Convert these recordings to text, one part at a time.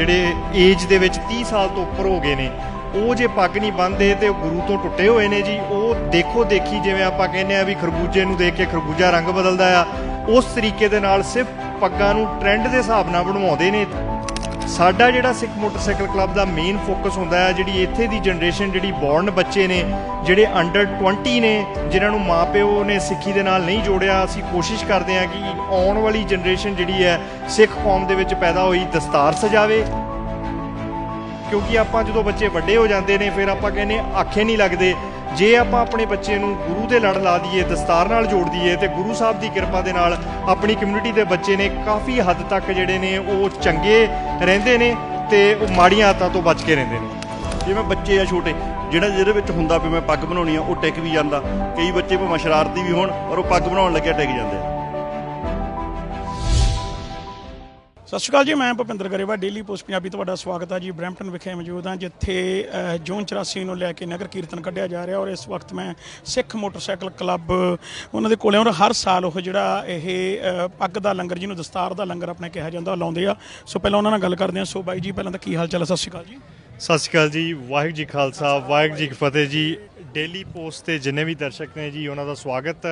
ਜਿਹੜੇ ਏਜ ਦੇ ਵਿੱਚ 30 ਸਾਲ ਤੋਂ ਉੱਪਰ ਹੋ ਗਏ ਨੇ, ਉਹ ਜੇ ਪੱਗ ਨਹੀਂ ਬੰਨਦੇ ਤੇ ਉਹ ਗੁਰੂ ਤੋਂ ਟੁੱਟੇ ਹੋਏ ਨੇ ਜੀ, ਉਹ ਦੇਖੋ ਦੇਖੀ ਜਿਵੇਂ ਆਪਾਂ ਕਹਿੰਦੇ ਆ ਵੀ ਖਰਬੂਜੇ ਨੂੰ ਦੇਖ ਕੇ ਖਰਬੂਜਾ ਰੰਗ ਬਦਲਦਾ ਆ, ਉਸ ਤਰੀਕੇ ਦੇ ਨਾਲ ਸਿਰਫ ਪੱਗਾਂ ਨੂੰ ਟ੍ਰੈਂਡ ਦੇ ਹਿਸਾਬ ਨਾਲ ਬਣਵਾਉਂਦੇ ਨੇ ਸਾਡਾ ਜਿਹੜਾ ਸਿੱਖ ਮੋਟਰਸਾਈਕਲ ਕਲੱਬ ਦਾ ਮੇਨ ਫੋਕਸ ਹੁੰਦਾ ਹੈ, ਜਿਹੜੀ ਇੱਥੇ ਦੀ ਜਨਰੇਸ਼ਨ ਜਿਹੜੀ ਬੌਰਨ ਬੱਚੇ ਨੇ, ਜਿਹੜੇ ਅੰਡਰ 20 ਨੇ, ਜਿਨ੍ਹਾਂ ਨੂੰ ਮਾਪਿਓ ਨੇ ਸਿੱਖੀ ਦੇ ਨਾਲ ਨਹੀਂ ਜੋੜਿਆ, ਅਸੀਂ ਕੋਸ਼ਿਸ਼ ਕਰਦੇ ਹਾਂ ਕਿ ਆਉਣ ਵਾਲੀ ਜਨਰੇਸ਼ਨ ਜਿਹੜੀ ਹੈ, ਸਿੱਖ ਕੌਮ ਦੇ ਵਿੱਚ ਪੈਦਾ ਹੋਈ ਦਸਤਾਰ ਸਜਾਵੇ। ਕਿਉਂਕਿ ਆਪਾਂ ਜਦੋਂ ਬੱਚੇ ਵੱਡੇ ਹੋ ਜਾਂਦੇ ਨੇ, ਫਿਰ ਆਪਾਂ ਕਹਿੰਦੇ ਆਖੇ ਨਹੀਂ ਲੱਗਦੇ। ਜੇ ਆਪਾਂ ਆਪਣੇ ਬੱਚੇ ਨੂੰ ਗੁਰੂ ਦੇ ਲੜ ਲਾ ਦਈਏ, ਦਸਤਾਰ ਨਾਲ ਜੋੜ ਦਈਏ, ਤੇ ਗੁਰੂ ਸਾਹਿਬ ਦੀ ਕਿਰਪਾ ਦੇ ਨਾਲ ਆਪਣੀ ਕਮਿਊਨਿਟੀ ਦੇ ਬੱਚੇ ਨੇ ਕਾਫੀ ਹੱਦ ਤੱਕ ਜਿਹੜੇ ਨੇ ਉਹ ਚੰਗੇ ਰਹਿੰਦੇ ਨੇ ਤੇ ਉਹ ਮਾੜੀਆਂ ਆਦਤਾਂ ਤੋਂ ਬਚ ਕੇ ਰਹਿੰਦੇ ਨੇ। ਜਿਵੇਂ ਬੱਚੇ ਆ ਛੋਟੇ, ਜਿਹੜਾ ਜਿਹਦੇ ਵਿੱਚ ਹੁੰਦਾ ਵੀ ਮੈਂ ਪੱਗ ਬਣਾਉਣੀ ਆ, ਉਹ ਟਿਕ ਵੀ ਜਾਂਦਾ। ਕਈ ਬੱਚੇ ਭਾਵੇਂ ਸ਼ਰਾਰਤੀ ਵੀ ਹੋਣ, ਪਰ ਉਹ ਪੱਗ ਬਣਾਉਣ ਲੱਗਿਆ ਟਿਕ ਜਾਂਦੇ ਆ। ਸਤਿ ਸ਼੍ਰੀ ਅਕਾਲ ਜੀ, ਮੈਂ ਭੁਪਿੰਦਰ ਗਰੇਵਾ ਡੇਲੀ ਪੋਸਟ ਪੰਜਾਬੀ ਤੁਹਾਡਾ ਸਵਾਗਤ ਹੈ ਜੀ। ਬ੍ਰੈਂਪਟਨ ਵਿਖੇ ਮੌਜੂਦ ਹਾਂ, ਜਿੱਥੇ ਜੂਨ 84 ਨੂੰ ਲੈ ਕੇ ਨਗਰ ਕੀਰਤਨ ਕੱਢਿਆ ਜਾ ਰਿਹਾ ਔਰ ਇਸ ਵਕਤ ਮੈਂ ਸਿੱਖ ਮੋਟਰਸਾਈਕਲ ਕਲੱਬ, ਉਹਨਾਂ ਦੇ ਕੋਲੇ ਔਰ ਹਰ ਸਾਲ ਉਹ ਜਿਹੜਾ ਇਹ ਪੱਗ ਦਾ ਲੰਗਰ ਜਿਹਨੂੰ ਦਸਤਾਰ ਦਾ ਲੰਗਰ ਆਪਣੇ ਕਿਹਾ ਜਾਂਦਾ ਲਾਉਂਦੇ ਆ। ਸੋ ਪਹਿਲਾਂ ਉਹਨਾਂ ਨਾਲ ਗੱਲ ਕਰਦੇ ਹਾਂ। ਸੋ ਬਾਈ ਜੀ, ਪਹਿਲਾਂ ਤਾਂ ਕੀ ਹਾਲ ਚਾਲ ਹੈ? ਸਤਿ ਸ਼੍ਰੀ ਅਕਾਲ ਜੀ। ਸਤਿ ਸ਼੍ਰੀ ਅਕਾਲ ਜੀ, ਵਾਹਿਗੁਰੂ ਜੀ ਖਾਲਸਾ, ਵਾਹਿਗੁਰੂ ਜੀ ਕੀ ਫਤਿਹ ਜੀ। ਡੇਲੀ ਪੋਸਟ ਤੇ ਜਿੰਨੇ ਵੀ ਦਰਸ਼ਕ ਨੇ ਜੀ, ਉਹਨਾਂ ਦਾ ਸਵਾਗਤ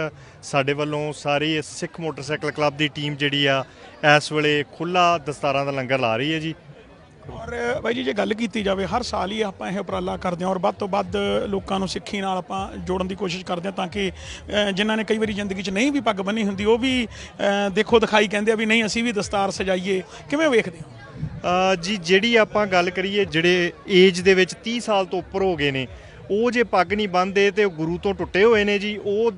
ਸਾਡੇ ਵੱਲੋਂ ਸਾਰੀ ਇਸ ਸਿੱਖ ਮੋਟਰਸਾਈਕਲ ਕਲੱਬ ਦੀ ਟੀਮ ਜਿਹੜੀ ਆ, ਇਸ ਵੇਲੇ ਖੁੱਲਾ ਦਸਤਾਰਾਂ ਦਾ ਲੰਗਰ ਲਾ ਰਹੀ ਹੈ ਜੀ। ਔਰ ਬਾਈ ਜੀ, ਜੇ ਗੱਲ ਕੀਤੀ ਜਾਵੇ, ਹਰ ਸਾਲ ਹੀ ਆਪਾਂ ਇਹ ਉਪਰਾਲਾ ਕਰਦੇ ਹਾਂ ਔਰ ਵੱਧ ਤੋਂ ਵੱਧ ਲੋਕਾਂ ਨੂੰ ਸਿੱਖੀ ਨਾਲ ਆਪਾਂ ਜੋੜਨ ਦੀ ਕੋਸ਼ਿਸ਼ ਕਰਦੇ ਹਾਂ ਤਾਂ ਕਿ ਜਿਨ੍ਹਾਂ ਨੇ ਕਈ ਵਾਰੀ ਜ਼ਿੰਦਗੀ 'ਚ ਨਹੀਂ ਵੀ ਪੱਗ ਬੰਨੀ ਹੁੰਦੀ, ਉਹ ਵੀ ਦੇਖੋ, ਦਿਖਾਈ ਕਹਿੰਦੇ ਆ ਵੀ ਨਹੀਂ, ਅਸੀਂ ਵੀ ਦਸਤਾਰ ਸਜਾਈਏ। ਕਿਵੇਂ ਵੇਖਦੇ ਹੋ? ਜੀ, ਜਿਹੜੀ ਆਪਾਂ ਗੱਲ ਕਰੀਏ, ਜਿਹੜੇ ਏਜ ਦੇ ਵਿੱਚ 30 ਸਾਲ ਤੋਂ ਉੱਪਰ ਹੋ ਗਏ ਨੇ, ਉਹ ਜੇ ਪੱਗ ਨਹੀਂ ਬੰਨਦੇ ਤੇ ਉਹ ਗੁਰੂ ਤੋਂ ਟੁੱਟੇ ਹੋਏ ਨੇ ਜੀ, ਉਹ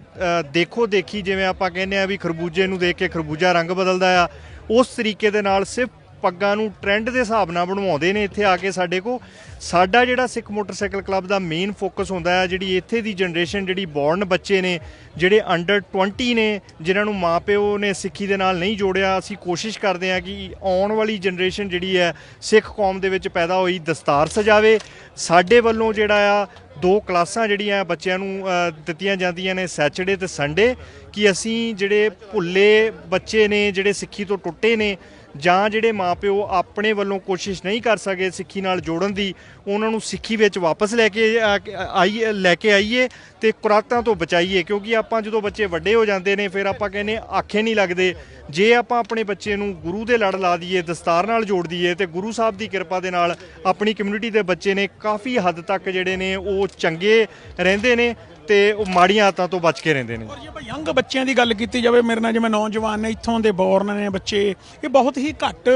ਦੇਖੋ ਦੇਖੀ ਜਿਵੇਂ ਆਪਾਂ ਕਹਿੰਦੇ ਆ ਵੀ ਖਰਬੂਜੇ ਨੂੰ ਦੇਖ ਕੇ ਖਰਬੂਜਾ ਰੰਗ ਬਦਲਦਾ ਆ, ਉਸ ਤਰੀਕੇ ਦੇ ਨਾਲ ਸਿਰਫ ਪੱਗਾਂ ਨੂੰ ਟ੍ਰੈਂਡ ਦੇ ਹਿਸਾਬ ਨਾਲ ਬਣਵਾਉਂਦੇ ਨੇ ਇੱਥੇ ਆ ਕੇ ਸਾਡੇ ਕੋ ਸਾਡਾ ਜਿਹੜਾ ਸਿੱਖ ਮੋਟਰਸਾਈਕਲ ਕਲੱਬ ਦਾ ਮੇਨ ਫੋਕਸ ਹੁੰਦਾ ਹੈ, ਜਿਹੜੀ ਇੱਥੇ ਦੀ ਜਨਰੇਸ਼ਨ ਜਿਹੜੀ ਬੌਰਨ ਬੱਚੇ ਨੇ, ਜਿਹੜੇ ਅੰਡਰ 20 ਨੇ, ਜਿਨ੍ਹਾਂ ਨੂੰ ਮਾਪਿਓ ਨੇ ਸਿੱਖੀ ਦੇ ਨਾਲ ਨਹੀਂ ਜੋੜਿਆ, ਅਸੀਂ ਕੋਸ਼ਿਸ਼ ਕਰਦੇ ਹਾਂ ਕਿ ਆਉਣ ਵਾਲੀ ਜਨਰੇਸ਼ਨ ਜਿਹੜੀ ਹੈ, ਸਿੱਖ ਕੌਮ ਦੇ ਵਿੱਚ ਪੈਦਾ ਹੋਈ ਦਸਤਾਰ ਸਜਾਵੇ। ਸਾਡੇ ਵੱਲੋਂ ਜਿਹੜਾ ਆ, ਦੋ ਕਲਾਸਾਂ ਜਿਹੜੀਆਂ ਬੱਚਿਆਂ ਨੂੰ ਦਿੱਤੀਆਂ ਜਾਂਦੀਆਂ ਨੇ ਸੈਚਰਡੇ ਤੇ ਸੰਡੇ ਕਿ ਅਸੀਂ ਜਿਹੜੇ ਭੁੱਲੇ ਬੱਚੇ ਨੇ, ਜਿਹੜੇ ਸਿੱਖੀ ਤੋਂ ਟੁੱਟੇ ਨੇ ਜਾਂ ਜਿਹੜੇ ਮਾਪਿਓ ਆਪਣੇ ਵੱਲੋਂ ਕੋਸ਼ਿਸ਼ ਨਹੀਂ ਕਰ ਸਕੇ ਸਿੱਖੀ ਨਾਲ ਜੋੜਨ ਦੀ, ਉਹਨਾਂ ਨੂੰ ਸਿੱਖੀ ਵਿੱਚ ਵਾਪਸ ਲੈ ਕੇ ਆਈ ਲੈ ਕੇ ਆਈਏ ਤੇ ਕੁਰਾਤਾਂ ਤੋਂ ਬਚਾਈਏ, ਕਿਉਂਕਿ ਆਪਾਂ ਜਦੋਂ ਬੱਚੇ ਵੱਡੇ ਹੋ ਜਾਂਦੇ ਨੇ, ਫਿਰ ਆਪਾਂ ਕਹਿੰਦੇ ਆਖੇ ਨਹੀਂ ਲੱਗਦੇ। ਜੇ ਆਪਾਂ ਆਪਣੇ ਬੱਚੇ ਨੂੰ ਗੁਰੂ ਦੇ ਲੜ ਲਾ ਦਈਏ, ਦਸਤਾਰ ਨਾਲ ਜੋੜ ਦਈਏ, ਤੇ ਗੁਰੂ ਸਾਹਿਬ ਦੀ ਕਿਰਪਾ ਦੇ ਨਾਲ ਆਪਣੀ ਕਮਿਊਨਿਟੀ ਦੇ ਬੱਚੇ ਨੇ ਕਾਫੀ ਹੱਦ ਤੱਕ ਜਿਹੜੇ ਨੇ ਉਹ ਚੰਗੇ ਰਹਿੰਦੇ ਨੇ। ਤੇ ਉਹ ਮਾੜੀਆਂ ਆਦਤਾਂ ਤੋਂ ਬਚ ਕੇ ਰਹਿੰਦੇ ਨੇ। ਔਰ ਜੇ ਆਪਾਂ ਯੰਗ ਬੱਚਿਆਂ ਦੀ ਗੱਲ ਕੀਤੀ ਜਾਵੇ ਮੇਰੇ ਨਾਲ ਜਿਵੇਂ ਨੌਜਵਾਨ ਨੇ ਇੱਥੋਂ ਦੇ ਬੌਰਨ ਨੇ ਬੱਚੇ ਇਹ ਬਹੁਤ ਹੀ ਘੱਟ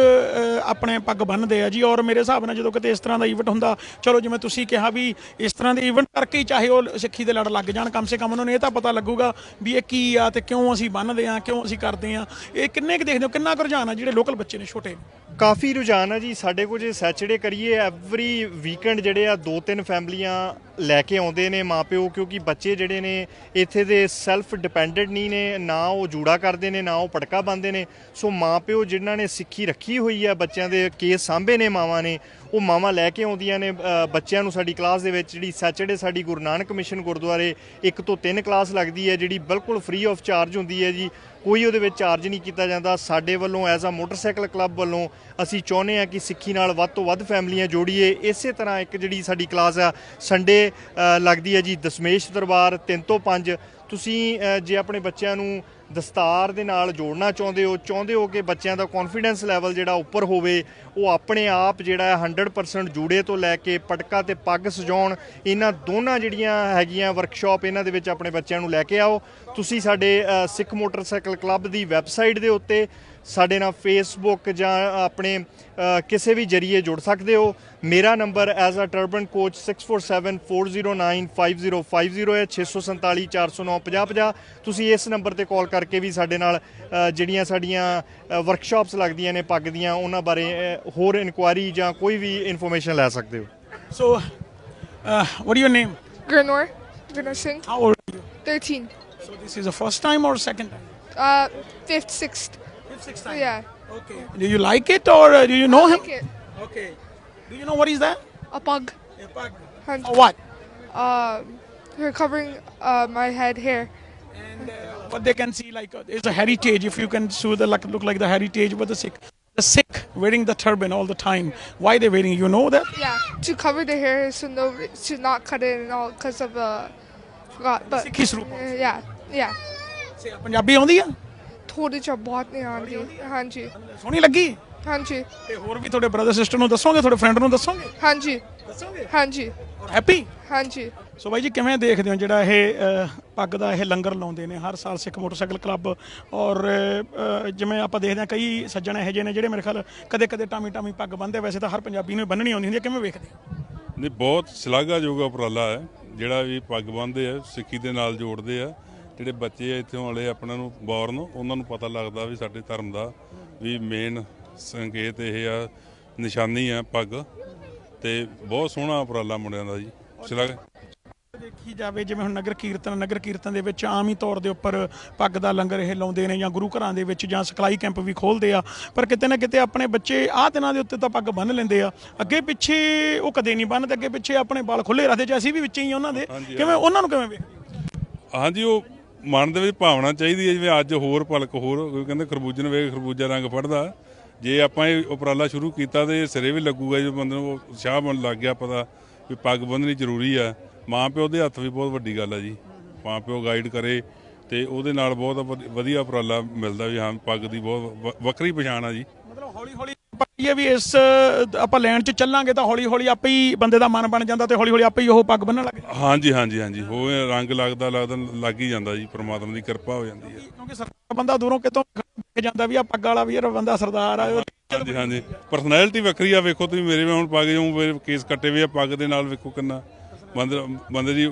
ਆਪਣੇ ਪੱਗ ਬੰਨਦੇ ਆ ਜੀ। ਔਰ ਮੇਰੇ ਹਿਸਾਬ ਨਾਲ ਜਦੋਂ ਕਿਤੇ ਇਸ ਤਰ੍ਹਾਂ ਦਾ ਇਵੈਂਟ ਹੁੰਦਾ ਚਲੋ ਜਿਵੇਂ ਤੁਸੀਂ ਕਿਹਾ ਵੀ ਇਸ ਤਰ੍ਹਾਂ ਦੇ ਇਵੈਂਟ ਕਰਕੇ ਹੀ ਚਾਹੇ ਉਹ ਸਿੱਖੀ ਦੇ ਲੜ ਲੱਗ ਜਾਣ ਕਮ ਸੇ ਕਮ ਉਹਨਾਂ ਨੂੰ ਇਹ ਤਾਂ ਪਤਾ ਲੱਗੂਗਾ ਵੀ ਇਹ ਕੀ ਆ ਤੇ ਕਿਉਂ ਅਸੀਂ ਬੰਨਦੇ ਆ ਕਿਉਂ ਅਸੀਂ ਕਰਦੇ ਆ। ਇਹ ਕਿੰਨੇ ਕੁ ਦੇਖਦੇ ਹੋ ਕਿੰਨਾ ਕੁ ਰੁਝਾਨ ਆ ਜਿਹੜੇ ਲੋਕਲ ਬੱਚੇ ਨੇ ਛੋਟੇ ਕਾਫੀ ਰੁਝਾਨ ਹੈ ਜੀ। ਸਾਡੇ ਕੋਲ ਜੇ ਸੈਚਰਡੇ ਕਰੀਏ ਐਵਰੀ ਵੀਕਐਂਡ ਜਿਹੜੇ ਆ ਦੋ ਤਿੰਨ ਫੈਮਲੀਆਂ ਲੈ ਕੇ ਆਉਂਦੇ ਨੇ ਮਾਪਿਓ ਕਿਉਂਕਿ ਬੱਚੇ ਜਿਹੜੇ ਨੇ ਇੱਥੇ ਦੇ ਸੈਲਫ ਡਿਪੈਂਡੈਂਟ ਨਹੀਂ ਨੇ, ਨਾ ਉਹ ਜੂੜਾ ਕਰਦੇ ਨੇ, ਨਾ ਉਹ ਪਟਕਾ ਬੰਦੇ ਨੇ। ਸੋ ਮਾਪਿਓ ਜਿਨ੍ਹਾਂ ਨੇ ਸਿੱਖੀ ਰੱਖੀ ਹੋਈ ਹੈ ਬੱਚਿਆਂ ਦੇ ਕੇਸ ਸਾਂਭੇ ਨੇ ਮਾਵਾਂ ਨੇ, ਉਹ ਮਾਵਾਂ ਲੈ ਕੇ ਆਉਂਦੀਆਂ ਨੇ ਬੱਚਿਆਂ ਨੂੰ ਸਾਡੀ ਕਲਾਸ ਦੇ ਵਿੱਚ ਜਿਹੜੀ ਸੈਚਰਡੇ ਸਾਡੀ ਗੁਰੂ ਨਾਨਕ ਮਿਸ਼ਨ ਗੁਰਦੁਆਰੇ ਇੱਕ ਤੋਂ ਤਿੰਨ ਕਲਾਸ ਲੱਗਦੀ ਹੈ, ਜਿਹੜੀ ਬਿਲਕੁਲ ਫ੍ਰੀ ਆਫ ਚਾਰਜ ਹੁੰਦੀ ਹੈ ਜੀ। ਕੋਈ ਉਹਦੇ ਵਿੱਚ ਚਾਰਜ ਨਹੀਂ ਕੀਤਾ ਜਾਂਦਾ। ਸਾਡੇ ਵੱਲੋਂ ਐਜ਼ ਅ ਮੋਟਰਸਾਈਕਲ ਕਲੱਬ ਵੱਲੋਂ ਅਸੀਂ ਚਾਹੁੰਦੇ ਹਾਂ ਕਿ ਸਿੱਖੀ ਨਾਲ ਵੱਧ ਤੋਂ ਵੱਧ ਫੈਮਲੀਆਂ ਜੋੜੀਏ। ਇਸੇ ਤਰ੍ਹਾਂ ਇੱਕ ਜਿਹੜੀ ਸਾਡੀ ਕਲਾਸ ਆ ਸੰਡੇ ਲੱਗਦੀ ਹੈ ਜੀ ਦਸਮੇਸ਼ ਦਰਬਾਰ 3 ਤੋਂ 5 ਤੁਸੀਂ ਜੇ ਆਪਣੇ ਬੱਚਿਆਂ ਨੂੰ ਦਸਤਾਰ ਦੇ ਨਾਲ ਜੋੜਨਾ ਚਾਹੁੰਦੇ ਹੋ ਚਾਹੁੰਦੇ ਹੋ ਕਿ ਬੱਚਿਆਂ ਦਾ ਕੌਨਫੀਡੈਂਸ ਲੈਵਲ ਜਿਹੜਾ ਉੱਪਰ ਹੋਵੇ, ਉਹ ਆਪਣੇ ਆਪ ਜਿਹੜਾ ਹੈ 100% ਜੂੜੇ ਤੋਂ ਲੈ ਕੇ ਪਟਕਾ ਤੇ ਪੱਗ ਸਜਾਉਣ, ਇਹਨਾਂ ਦੋਨਾਂ ਜਿਹੜੀਆਂ ਹੈਗੀਆਂ ਵਰਕਸ਼ਾਪ ਇਹਨਾਂ ਦੇ ਵਿੱਚ ਆਪਣੇ ਬੱਚਿਆਂ ਨੂੰ ਲੈ ਕੇ ਆਓ। ਤੁਸੀਂ ਸਾਡੇ ਸਿੱਖ ਮੋਟਰਸਾਈਕਲ ਕਲੱਬ ਦੀ ਵੈਬਸਾਈਟ ਦੇ ਉੱਤੇ ਸਾਡੇ ਨਾਲ ਫੇਸਬੁੱਕ ਜਾਂ ਆਪਣੇ ਕਿਸੇ ਵੀ ਜਰੀਏ ਜੁੜ ਸਕਦੇ ਹੋ। ਮੇਰਾ number as a turban coach 6474095050 ਹੈ 647 ਤੁਸੀਂ ਇਸ ਨੰਬਰ ਤੇ ਕਾਲ ਕਰਕੇ ਵੀ ਸਾਡੇ ਨਾਲ ਜਿਹੜੀਆਂ ਸਾਡੀਆਂ ਵਰਕਸ਼ਾਪਸ ਲੱਗਦੀਆਂ ਨੇ ਪੱਗ ਦੀਆਂ ਉਹਨਾਂ ਬਾਰੇ ਹੋਰ ਇਨਕੁਆਇਰੀ ਜਾਂ ਕੋਈ ਵੀ ਇਨਫੋਰਮੇਸ਼ਨ ਲੈ ਸਕਦੇ ਹੋ। ਸੋ what is your name? Gurnor, Gurnor Singh, how old are you? 13. so this is the first time or second time? Uh, fifth, sixth. Six times. Yeah. Okay. Do you like it or uh, do you know I like him? it. Okay. Do you know what is that? A pug. A pug. Hunt. What? Um, you're covering uh, my head hair. And uh, what they can see, like, uh, it's a heritage. If you can show the like, look like the heritage, but the sick, the sick wearing the turban all the time. Why they wearing? You know that? Yeah, to cover the hair, so no, to not cut it and all, because of the, forgot. But Sikh is uh, yeah, yeah. Say Punjabi on the. ਥੋੜੀ ਜਿਹਾ ਬਹੁਤ ਨਹੀਂ ਆਉਂਦੀ ਹਾਂਜੀ। ਸੋਹਣੀ ਲੱਗੀ? ਹਾਂਜੀ। ਤੇ ਹੋਰ ਵੀ ਤੁਹਾਡੇ ਬ੍ਰਦਰ ਸਿਸਟਰ ਨੂੰ ਦੱਸੋਗੇ? ਤੁਹਾਡੇ ਫਰੈਂਡ ਨੂੰ ਦੱਸੋਗੇ? ਹਾਂਜੀ। ਦੱਸੋਗੇ? ਹਾਂਜੀ। ਹੈਪੀ ਹਾਂਜੀ। ਸੋ ਬਾਈ ਜੀ ਕਿਵੇਂ ਦੇਖਦੇ ਹੋ ਜਿਹੜਾ ਇਹ ਪੱਗ ਦਾ ਇਹ ਲੰਗਰ ਲਾਉਂਦੇ ਨੇ? ਹਰ ਸਾਲ ਸਿੱਖ ਮੋਟਰਸਾਈਕਲ ਕਲੱਬ ਔਰ ਜਿਵੇਂ ਆਪਾਂ ਦੇਖਦੇ ਹਾਂ ਕਈ ਸੱਜਣ ਇਹੋ ਜਿਹੇ ਨੇ ਜਿਹੜੇ ਮੇਰੇ ਖਿਆਲ ਕਦੇ ਕਦੇ ਟਾਮੀ ਟਾਮੀ ਪੱਗ ਬੰਨਦੇ ਵੈਸੇ ਤਾਂ ਹਰ ਪੰਜਾਬੀ ਨੂੰ ਬੰਨਣੀ ਆਉਂਦੀ ਹੁੰਦੀ ਹੈ ਕਿਵੇਂ ਵੇਖਦੇ ਹੋ? ਨਹੀਂ ਬਹੁਤ ਸ਼ਲਾਘਾਯੋਗ ਉਪਰਾਲਾ ਹੈ। ਜਿਹੜਾ ਵੀ ਪੱਗ ਬੰਨ੍ਹਦੇ ਆ ਸਿੱਖੀ ਦੇ ਨਾਲ ਜੋੜਦੇ ਆ। ਜਿਹੜੇ ਬੱਚੇ ਆ ਇੱਥੋਂ ਵਾਲੇ ਆਪਣਾ ਨੂੰ ਬੌਰਨ ਉਹਨਾਂ ਨੂੰ ਪਤਾ ਲੱਗਦਾ ਵੀ ਸਾਡੇ ਧਰਮ ਦਾ ਵੀ ਮੇਨ ਸੰਕੇਤ ਇਹ ਆ ਨਿਸ਼ਾਨੀ ਆ ਪੱਗ। ਤੇ ਬਹੁਤ ਸੋਹਣਾ ਉਪਰਾਲਾ ਮੁੰਡਿਆਂ ਦਾ ਜੀ। ਸ਼ਲਾਘ ਦੇਖੀ ਜਾਵੇ ਜਿਵੇਂ ਹੁਣ ਨਗਰ ਕੀਰਤਨ ਨਗਰ ਕੀਰਤਨ ਦੇ ਵਿੱਚ ਆਮ ਹੀ ਤੌਰ ਦੇ ਉੱਪਰ ਪੱਗ ਦਾ ਲੰਗਰ ਇਹ ਲਾਉਂਦੇ ਨੇ ਜਾਂ ਗੁਰੂ ਘਰਾਂ ਦੇ ਵਿੱਚ ਜਾਂ ਸਿਖਲਾਈ ਕੈਂਪ ਵੀ ਖੋਲਦੇ ਆ। ਪਰ ਕਿਤੇ ਨਾ ਕਿਤੇ ਆਪਣੇ ਬੱਚੇ ਆਹ ਦਿਨਾਂ ਦੇ ਉੱਤੇ ਤਾਂ ਪੱਗ ਬੰਨ ਲੈਂਦੇ ਆ। ਅੱਗੇ ਪਿੱਛੇ ਉਹ ਕਦੇ ਨਹੀਂ ਬੰਨਦੇ ਅੱਗੇ ਪਿੱਛੇ ਆਪਣੇ ਵਾਲ ਖੁੱਲੇ ਰੱਖਦੇ ਚ ਅਸੀਂ ਵੀ ਵਿੱਚ ਹੀ ਉਹਨਾਂ ਦੇ। ਕਿਵੇਂ ਉਹਨਾਂ ਨੂੰ ਕਿਵੇਂ ਵੇਖਦੇ? ਹਾਂਜੀ ਉਹ ਮਨ ਦੇ ਵਿੱਚ ਭਾਵਨਾ ਚਾਹੀਦੀ ਹੈ, ਜਿਵੇਂ ਅੱਜ ਹੋਰ ਪਲਕ ਹੋਰ ਕੋਈ ਕਹਿੰਦੇ ਖਰਬੂਜਨ ਵੇਖ ਖਰਬੂਜਾ ਰੰਗ ਫੜਦਾ। ਜੇ ਆਪਾਂ ਇਹ ਉਪਰਾਲਾ ਸ਼ੁਰੂ ਕੀਤਾ ਤੇ ਇਹ ਸਿਰੇ ਵੀ ਲੱਗੂਗਾ, ਜੇ ਬੰਦੇ ਨੂੰ ਉਤਸ਼ਾਹ ਬਣ ਲੱਗ ਗਿਆ ਪਤਾ ਵੀ ਪੱਗ ਬੰਨਣੀ ਜ਼ਰੂਰੀ ਆ। ਮਾਂ ਪਿਓ ਦੇ ਹੱਥ ਵੀ ਬਹੁਤ ਵੱਡੀ ਗੱਲ ਆ ਜੀ। ਮਾਂ ਪਿਓ ਗਾਈਡ ਕਰੇ ਤੇ ਉਹਦੇ ਨਾਲ ਬਹੁਤ ਵਧੀਆ ਉਪਰਾਲਾ ਮਿਲਦਾ ਵੀ ਹਾਂ, ਪੱਗ ਦੀ ਬਹੁਤ ਵ- ਵੱਖਰੀ ਪਛਾਣ ਆ ਜੀ। ਮਤਲਬ ਹੌਲੀ ਹੌਲੀ ਕਹੀਏ ਵੀ ਇਸ ਆਪਾਂ ਲੈਣ 'ਚ ਚੱਲਾਂਗੇ ਤਾਂ ਹੌਲੀ ਹੌਲੀ ਆਪੇ ਹੀ ਬੰਦੇ ਦਾ ਮਨ ਬਣ ਜਾਂਦਾ ਤੇ ਹੌਲੀ ਹੌਲੀ ਆਪੇ ਹੀ ਉਹ ਪੱਗ ਬੰਨਣ ਲੱਗ ਜਾਂਦਾ। ਹਾਂਜੀ ਹਾਂਜੀ ਹਾਂਜੀ। ਹੋ ਰੰਗ ਲੱਗਦਾ ਲੱਗਦਾ ਲੱਗ ਹੀ ਜਾਂਦਾ ਜੀ। ਪ੍ਰਮਾਤਮਾ ਦੀ ਕਿਰਪਾ ਹੋ ਜਾਂਦੀ ਹੈ। ਕਿਉਂਕਿ ਸਰਦਾਰ ਬੰਦਾ ਦੂਰੋਂ ਕਿਤੋਂ ਦੇਖ ਜਾਂਦਾ ਵੀ ਆ ਪੱਗ ਵਾਲਾ ਵੀ ਯਾਰ ਬੰਦਾ ਸਰਦਾਰ ਆ। ਹਾਂਜੀ ਹਾਂਜੀ। ਪਰਸਨੈਲਿਟੀ ਵੱਖਰੀ ਆ। ਵੇਖੋ ਤੁਸੀਂ ਮੇਰੇ ਮੈਂ ਹੁਣ ਪੱਗ ਜਾਉਂ ਮੇਰੇ ਕੇਸ ਕੱਟੇ ਹੋਏ ਆ ਪੱਗ ਦੇ ਨਾਲ ਵੇਖੋ ਕਿੰਨਾ। ਬੰਦੇ ਬੰਦੇ ਦੀ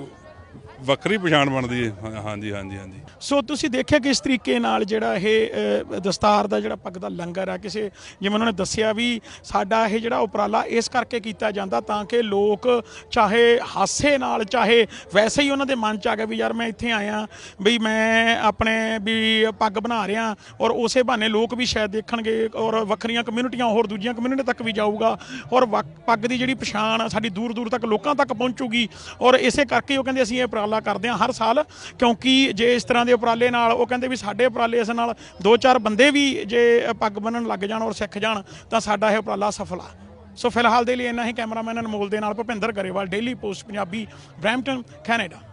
ਵੱਖਰੀ ਪਛਾਣ ਬਣਦੀ ਹੈ। ਹਾਂ- ਹਾਂਜੀ ਹਾਂਜੀ ਹਾਂਜੀ। ਸੋ ਤੁਸੀਂ ਦੇਖਿਆ ਕਿਸ ਤਰੀਕੇ ਨਾਲ ਜਿਹੜਾ ਇਹ ਦਸਤਾਰ ਦਾ ਜਿਹੜਾ ਪੱਗ ਦਾ ਲੰਗਰ ਆ, ਕਿਸੇ ਜਿਵੇਂ ਉਹਨਾਂ ਨੇ ਦੱਸਿਆ ਵੀ ਸਾਡਾ ਇਹ ਜਿਹੜਾ ਉਪਰਾਲਾ ਇਸ ਕਰਕੇ ਕੀਤਾ ਜਾਂਦਾ ਤਾਂ ਕਿ ਲੋਕ ਚਾਹੇ ਹਾਸੇ ਨਾਲ, ਚਾਹੇ ਵੈਸੇ ਹੀ ਉਹਨਾਂ ਦੇ ਮਨ ਚ ਆ ਗਿਆ ਵੀ ਯਾਰ ਮੈਂ ਇੱਥੇ ਆਇਆ, ਵੀ ਮੈਂ ਆਪਣੇ ਵੀ ਪੱਗ ਬਣਾ ਰਿਹਾ ਔਰ ਉਸੇ ਬਹਾਨੇ ਲੋਕ ਵੀ ਸ਼ਾਇਦ ਦੇਖਣਗੇ ਔਰ ਵੱਖਰੀਆਂ ਕਮਿਊਨਿਟੀਆਂ ਹੋਰ ਦੂਜੀਆਂ ਕਮਿਊਨਿਟੀ ਤੱਕ ਵੀ ਜਾਊਗਾ ਔਰ ਵਕ- ਪੱਗ ਦੀ ਜਿਹੜੀ ਪਛਾਣ ਆ, ਸਾਡੀ ਦੂਰ ਦੂਰ ਤੱਕ ਲੋਕਾਂ ਤੱਕ ਪਹੁੰਚੂਗੀ ਔਰ ਇਸੇ ਕਰਕੇ ਉਹ ਕਹਿੰਦੇ ਅਸੀਂ ਇਹ ਉਪਰਾਲਾ ਕਰਦੇ ਹਾਂ ਹਰ ਸਾਲ, ਕਿਉਂਕਿ ਜੇ ਇਸ ਤਰ੍ਹਾਂ ਦੇ ਉਪਰਾਲੇ ਨਾਲ, ਉਹ ਕਹਿੰਦੇ ਵੀ ਸਾਡੇ ਉਪਰਾਲੇ ਇਸ ਨਾਲ ਦੋ ਚਾਰ ਬੰਦੇ ਵੀ ਜੇ ਪੱਗ ਬੰਨਣ ਲੱਗ ਜਾਣ ਔਰ ਸਿੱਖ ਜਾਣ, ਤਾਂ ਸਾਡਾ ਇਹ ਉਪਰਾਲਾ ਸਫਲ ਆ। ਸੋ ਫਿਲਹਾਲ ਦੇ ਲਈ ਇੰਨਾ ਹੀ, ਕੈਮਰਾਮੈਨ ਅਨਮੋਲ ਦੇ ਨਾਲ Bhupinder Grewal, Daily Post, Punjabi, Brampton, Canada.